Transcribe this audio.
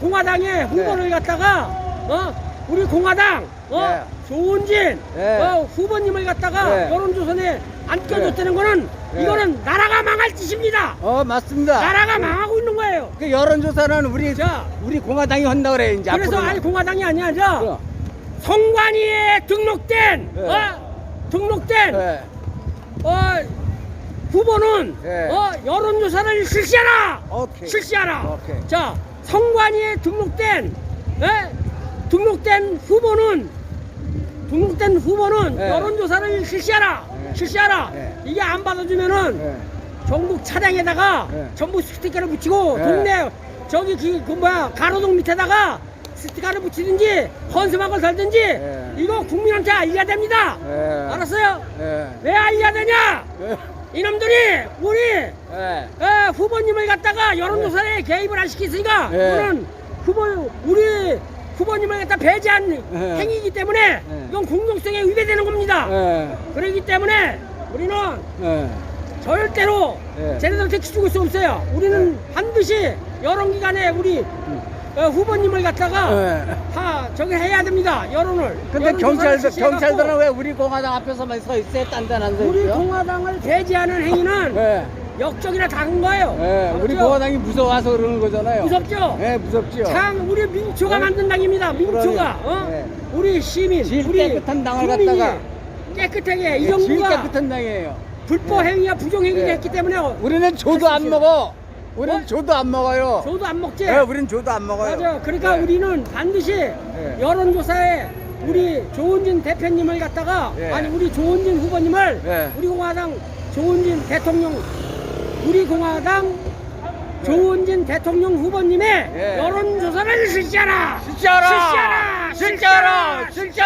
공화당의 후보를 갖다가 어 우리 공화당 어 네. 조은진 네. 어, 후보님을 갖다가 네. 여론조선에 안 껴줬다는 거는 네. 이거는 나라가 망할 짓입니다. 어 맞습니다. 나라가 망하고 있는 거예요. 그 여론조사는 우리 자, 우리 공화당이 한다 그래 이제 그래서 앞으로는. 아니 공화당이 아니라 그럼. 성관위에 등록된 네. 어 등록된 네. 어 후보는 네. 어 여론조사를 실시하라. 오케이. 실시하라. 오케이. 자, 성관위에 등록된 예? 등록된 후보는 등록된 후보는 네. 여론조사를 실시하라. 네. 실시하라. 네. 이게 안 받아주면은 네. 전국 차량에다가 네. 전부 스티커를 붙이고 네. 동네 저기 그, 그 뭐야 가로등 밑에다가 스티커를 붙이든지 헌수막을 달든지 네. 이거 국민한테 알려야 됩니다. 네. 알았어요? 네. 왜 알려야 되냐? 네. 이놈들이 우리 네. 에, 후보님을 갖다가 여론조사에 개입을 안 시켰으니까 네. 이거는 후보 우리 후보님을 갖다 배제한 네. 행위이기 때문에 네. 이건 공정성에 위배되는 겁니다. 네. 그렇기 때문에 우리는 네. 절대로 네. 쟤네들 택시 죽을 수 없어요. 우리는 반드시 여론기관에 우리 어, 후보님을 갖다가 네. 다 저기 해야 됩니다. 여론을. 근데 여론조사를 실시해갖고 경찰들은 왜 우리 공화당 앞에서만 서 있어요? 딴 데는 안서 우리? 공화당을 배제하는 행위는 네. 역적이나 다른 거예요. 네. 우리 알았죠? 공화당이 무서워서 그러는 거잖아요. 무섭죠? 네, 무섭죠. 참 우리 민초가 네? 만든 당입니다. 민초가. 어? 네. 우리 시민, 제일 우리 깨끗한 당을 국민이 갖다가 깨끗하게 이 네, 제일 정부가 깨끗한 당이에요. 불법 네. 행위와 부정 행위를 네. 했기 때문에 우리는 조도 안. 먹어. 우리는 어? 조도 안 먹어요. 저도 안 먹지. 네, 우리는 조도 안 먹어요. 맞아. 그러니까 네. 우리는 반드시 여론조사에 우리 조은진 대표님을 갖다가 네. 아니 우리 조은진 후보님을 네. 우리 공화당 조은진 대통령 우리 공화당 조은진 대통령 후보님의 네. 여론조사를 실시하라. 실시하라! 실시하라! 실시하라! 실시하라!